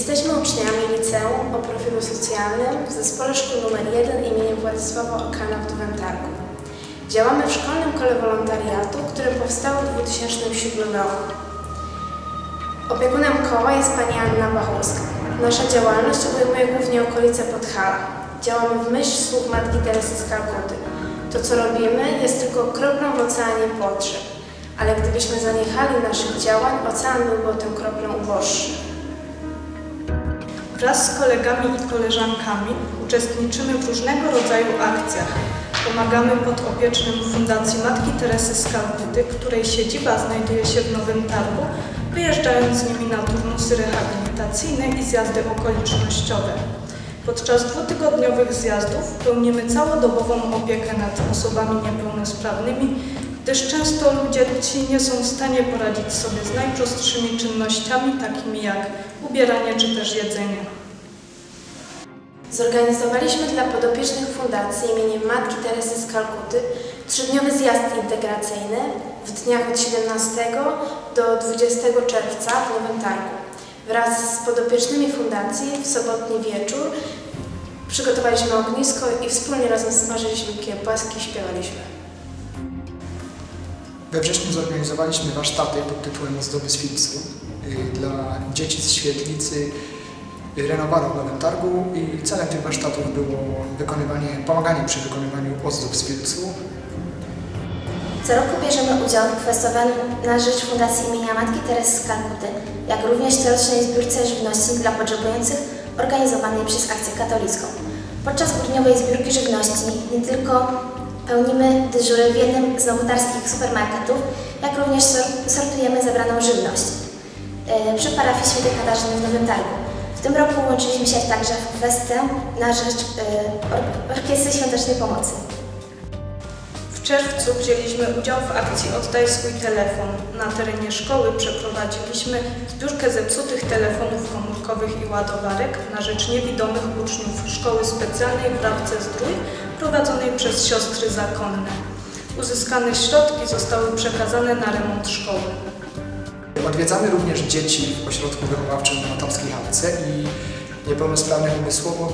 Jesteśmy uczniami liceum o profilu socjalnym w zespole szkół nr 1 imieniem Władysława Okana w Nowym. Działamy w szkolnym kole wolontariatu, które powstało w 2007 roku. Opiekunem koła jest pani Anna Bachulska. Nasza działalność obejmuje głównie okolice Podhala. Działamy w myśl słów Matki Teresy z Kalkuty. To, co robimy, jest tylko kroplą w oceanie potrzeb. Ale gdybyśmy zaniechali naszych działań, ocean byłby o tę kroplę uboższy. Wraz z kolegami i koleżankami uczestniczymy w różnego rodzaju akcjach. Pomagamy podopiecznym Fundacji Matki Teresy z Kalkuty, której siedziba znajduje się w Nowym Targu, wyjeżdżając z nimi na turnusy rehabilitacyjne i zjazdy okolicznościowe. Podczas dwutygodniowych zjazdów pełnimy całodobową opiekę nad osobami niepełnosprawnymi, gdyż często ludzie ci nie są w stanie poradzić sobie z najprostszymi czynnościami, takimi jak ubieranie czy też jedzenie. Zorganizowaliśmy dla podopiecznych fundacji imieniem Matki Teresy z Kalkuty trzydniowy zjazd integracyjny w dniach od 17 do 20 czerwca w Nowym Targu. Wraz z podopiecznymi fundacji w sobotni wieczór przygotowaliśmy ognisko i wspólnie razem smażyliśmy kiełbaski śpiewaliśmy. We wrześniu zorganizowaliśmy warsztaty pod tytułem Ozdoby z y, dla dzieci z Świetlicy renowaną w Nowym Targu i celem tych warsztatów było wykonywanie, pomaganie przy wykonywaniu ozdób z filcu. Co roku bierzemy udział w festowaniu na rzecz Fundacji imienia Matki Teresy z Kalkuty, jak również corocznej zbiórce żywności dla potrzebujących organizowanej przez Akcję Katolicką. Podczas grudniowej zbiórki żywności nie tylko pełnimy dyżury w jednym z nowotarskich supermarketów, jak również sor- sortujemy zebraną żywność e, przy parafii Świętej Katarzyny w Nowym Targu. W tym roku łączyliśmy się także w kwestię na rzecz or- Orkiestry Świątecznej Pomocy. W czerwcu wzięliśmy udział w akcji Oddaj swój telefon. Na terenie szkoły przeprowadziliśmy zbiórkę zepsutych telefonów komórkowych i ładowarek na rzecz niewidomych uczniów Szkoły Specjalnej w Rawce Zdrój prowadzonej przez siostry zakonne. Uzyskane środki zostały przekazane na remont szkoły. Odwiedzamy również dzieci w ośrodku wychowawczym w Notarskiej Hałce i niepełnosprawnych umysłowo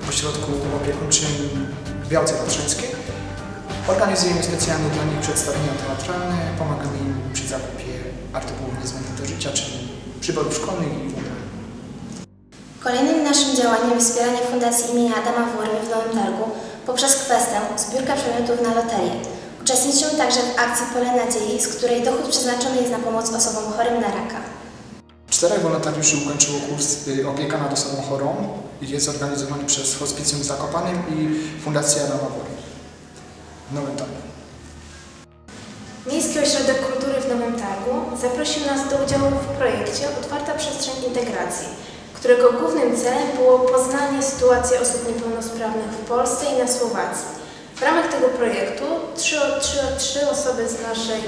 w ośrodku opiekuńczym w Białce Tatrzańskiej. Organizujemy specjalnie dla nich przedstawienia teatralne, pomagamy im przy zakupie artykułów niezbędnych do życia, czyli przyborów szkolnych i ubrań. Kolejnym naszym działaniem jest wspieranie Fundacji imienia Adama Wórmy w Nowym Targu poprzez kwestię zbiórka przedmiotów na loterię. Uczestniczymy także w akcji Pole Nadziei, z której dochód przeznaczony jest na pomoc osobom chorym na raka. Czterech wolontariuszy ukończyło kurs y, Opieka nad osobą chorą i jest organizowany przez Hospicjum w Zakopanem i Fundację Adama Wóry w Nowym Targu. Miejski Ośrodek Kultury w Nowym Targu zaprosił nas do udziału w projekcie Otwarta Przestrzeń Integracji, którego głównym celem było poznanie sytuacji osób niepełnosprawnych w Polsce i na Słowacji. W ramach tego projektu trzy, trzy, trzy osoby z naszej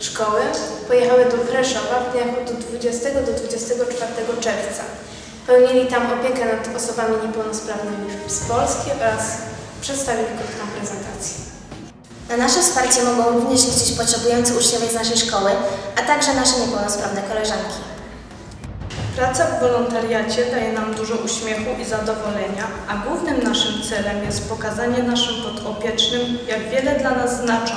szkoły pojechały do Preszowa w dniach od 20 do 24 czerwca. Pełnili tam opiekę nad osobami niepełnosprawnymi z Polski oraz przedstawili krótką prezentację. Na nasze wsparcie mogą również liczyć potrzebujący uczniowie z naszej szkoły, a także nasze niepełnosprawne koleżanki. Praca w wolontariacie daje nam dużo uśmiechu i zadowolenia, a głównym naszym celem jest pokazanie naszym podopiecznym, jak wiele dla nas znaczą